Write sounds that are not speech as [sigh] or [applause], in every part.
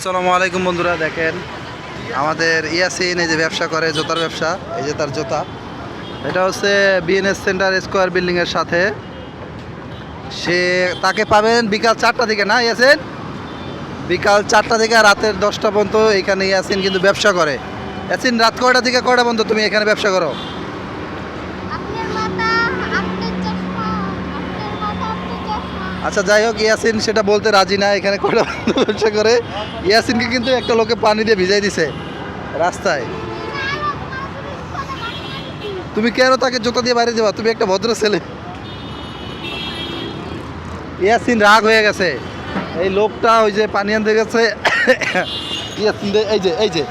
আসসালামু আলাইকুম বন্ধুরা, দেখেন, আমাদের ইয়াসিন এই যে ব্যবসা করে, জুতার ব্যবসা, এই যে তার জুতা। এটা হচ্ছে বিএনএস সেন্টার স্কোয়ার বিল্ডিংয়ের সাথে। সে, তাকে পাবেন বিকাল চারটা থেকে, না ইয়াসিন? বিকাল চারটা থেকে রাতের দশটা পর্যন্ত এখানে ইয়াসিন কিন্তু ব্যবসা করে। ইয়াসিন, রাত কয়টা থেকে কয়টা পর্যন্ত তুমি এখানে ব্যবসা করো আপনার মাথা আপনার চশমা আপনার মাথা আপনার চশমা আচ্ছা যাই হোক ইয়াসিন সেটা বলতে রাজি না এখানে কয়টা ব্যবসা করে। ইয়াসিনকে কিন্তু একটা লোকে পানি দিয়ে ভিজাই দিছে রাস্তায়। তুমি কেন তাকে জুতা দিয়ে বাইরে যাবা? তুমি একটা ভদ্র ছেলে। ইয়াসিন রাগ হয়ে গেছে। এই লোকটা ওই যে পানি আনতে গেছে। [coughs] ইয়াসিন এই যে এই যে।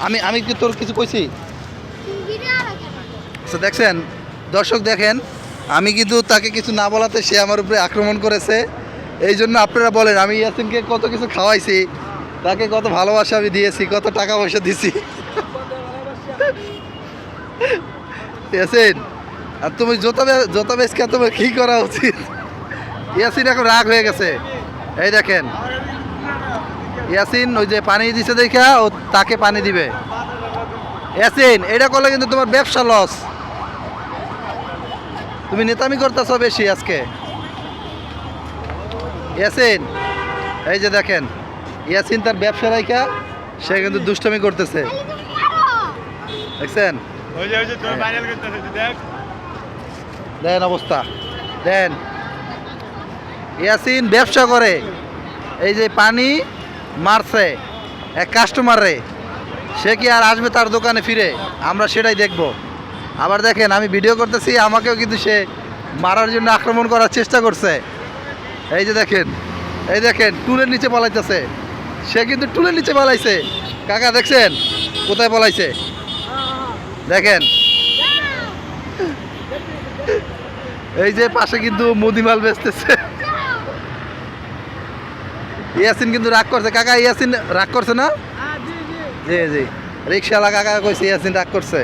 আমি আমি কি তোর কিছু কইছি? আচ্ছা দেখছেন? দর্শক দেখেন আমি কিন্তু তাকে কিছু না বলাতে সে আমার উপরে আক্রমণ করেছে। এই জন্য আপনারা বলেন, আমি ইয়াসিনকে কত কিছু খাওয়াইছি, তাকে কত ভালোবাসা আমি দিয়েছি, কত টাকা পয়সা দিছি ইয়াসিন, আর তুমি জোতা বে- জোতা বেচকে তোমার কী করা উচিত? ইয়াসিন এখন রাগ হয়ে গেছে। এই দেখেন, ইয়াসিন ওই যে পানি দিছে দেখা, ও তাকে পানি দিবে। ইয়াসিন, এটা করলে কিন্তু তোমার ব্যবসা লস তুমি নেতামি করতেছ বেশি আজকে। ইয়াসিন এই যে দেখেন ইয়াসিন তার ব্যবসা রাইখা সে কিন্তু দুষ্টামি করতেছে। দেখছেন? দেন অবস্থা দেন। ইয়াসিন ব্যবসা করে এই যে পানি মারছে এক কাস্টমারে সে কি আর আসবে তার দোকানে ফিরে? আমরা সেটাই দেখব। আবার দেখেন আমি ভিডিও করতেছি আমাকেও কিন্তু সে মারার জন্য আক্রমণ করার চেষ্টা করছে। এই যে দেখেন এই দেখেন টুলের নিচে পালাইতেছে। সে কিন্তু টুলের নিচে পালাইছে। কাকা দেখছেন? কোথায় পালাইছে? দেখেন। এই যে পাশে কিন্তু মুদিমাল বেচতেছে। ইয়াসিন কিন্তু রাগ করছে। কাকা ইয়াসিন রাগ করছে না? জি জি। রিক্সাওয়ালা কাকা কইছে ইয়াসিন রাগ করছে।